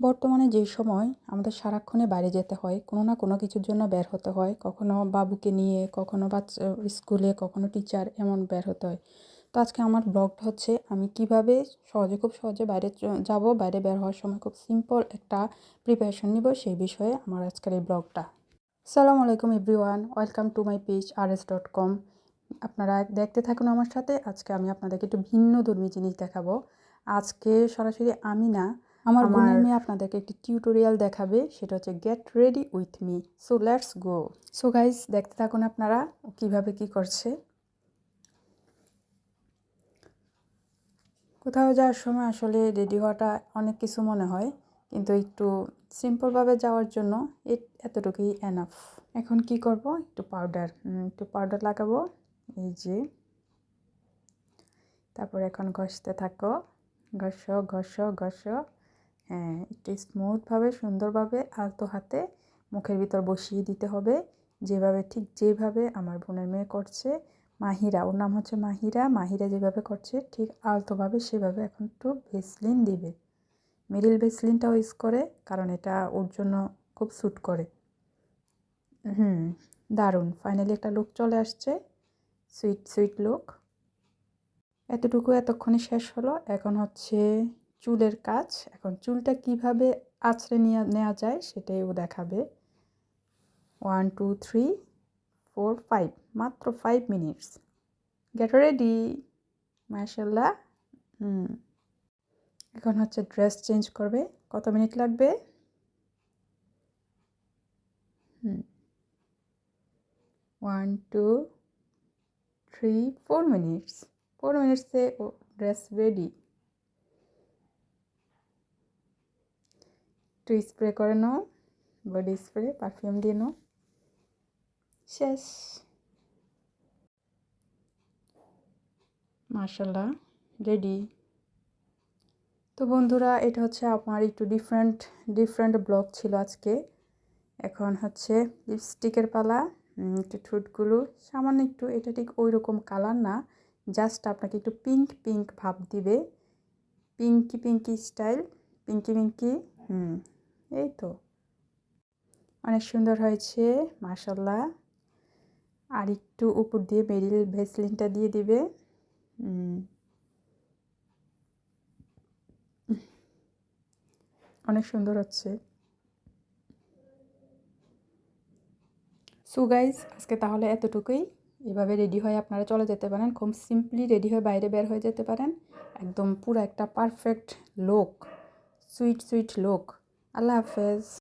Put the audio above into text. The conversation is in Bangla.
বর্তমানে যে সময় আমাদের সারাক্ষণে বাইরে যেতে হয়, কোনো না কোনো কিছুর জন্য বের হতে হয়। কখনো বাবুকে নিয়ে, কখনো বাচ্চা, স্কুলে, কখনো টিচার এমন বের হতে হয়। তো আজকে আমার ব্লগটা হচ্ছে, আমি কীভাবে সহজে, খুব সহজে বাইরে যাব, বাইরে বের হওয়ার সময় খুব সিম্পল একটা প্রিপারেশন নিব সেই বিষয়ে আমার আজকের এই ব্লগটা সালামু আলাইকুম everyone welcome to my page R S dot com আপনারা দেখতে থাকুন আমার সাথে, আজকে আমি আপনাদেরকে একটু ভিন্ন ধর্মী জিনিস দেখাবো। আজকে সরাসরি আমি না আমার বোনের মেয়ে আপনাদেরকে একটি টিউটোরিয়াল দেখাবে সেটা হচ্ছে get ready with me so let's go so guys দেখতে থাকুন আপনারা কীভাবে কী করছে। কোথাও যাওয়ার সময় আসলে রেডি হওয়াটা অনেক কিছু মনে হয় কিন্তু একটু সিম্পলভাবে যাওয়ার জন্য এতটুকুই এনাফ এখন কি করব? একটু পাউডার একটু পাউডার লাগাবো। এই যে। তারপর এখন ঘষতে থাকো। ঘষ ঘষ ঘষ। হ্যাঁ একটু স্মুথভাবে সুন্দরভাবে আলতো হাতে মুখের ভিতর বসিয়ে দিতে হবে। যেভাবে, ঠিক যেভাবে আমার বোনের মেয়ে করছে, মাহিরা, ওর নাম হচ্ছে মাহিরা মাহিরা যেভাবে করছে, ঠিক আলতোভাবে সেভাবে এখন একটু ভেসলিন দিবে। মেরিল ভেসলিনটাও ইউজ করে, কারণ এটা ওর জন্য খুব স্যুট করে। হুম, দারুণ। ফাইনালি একটা লুক চলে আসছে সুইট সুইট লুক এতটুকু এতক্ষণে শেষ হলো। এখন হচ্ছে চুলের কাজ, এখন চুলটা কীভাবে আছড়ে নিয়ে নেওয়া যায় সেটাই ও দেখাবে। One two three four five মাত্র ফাইভ মিনিটস গেট রেডি মার্শাল্লাহ হুম। এখন হচ্ছে ড্রেস চেঞ্জ করবে। কত মিনিট লাগবে? হুম। One two three four minutes four মিনিটসে ও ড্রেস রেডি একটু স্প্রে করে নাও বডি স্প্রে পারফিউম দিয়ে নাও। শেষ। মার্শাল্লাহ রেডি তো বন্ধুরা, এটা হচ্ছে আমার একটু ডিফারেন্ট ডিফারেন্ট ব্লগ ছিল আজকে। এখন হচ্ছে লিপস্টিকের পালা একটু ঠোঁটগুলো, সামান্য একটু, এটা ঠিক ওই রকম কালার না জাস্ট আপনাকে একটু পিঙ্ক পিঙ্ক ভাব দিবে। Pinky pinky style pinky pinky হুম। এই তো। অনেক সুন্দর হয়েছে মাসাল্লাহ আর একটু উপর দিয়ে মেরিল ভেসলিনটা দিয়ে দিবে। অনেক সুন্দর হচ্ছে। সো গাইজ আজকে তাহলে এতটুকুই। এভাবে রেডি হয়ে আপনারা চলে যেতে পারেন। খুব সিম্পলি রেডি হয়ে বাইরে বের হয়ে যেতে পারেন। একদম পুরো একটা পারফেক্ট লোক সুইট সুইট লোক আল্লাহ হাফেজ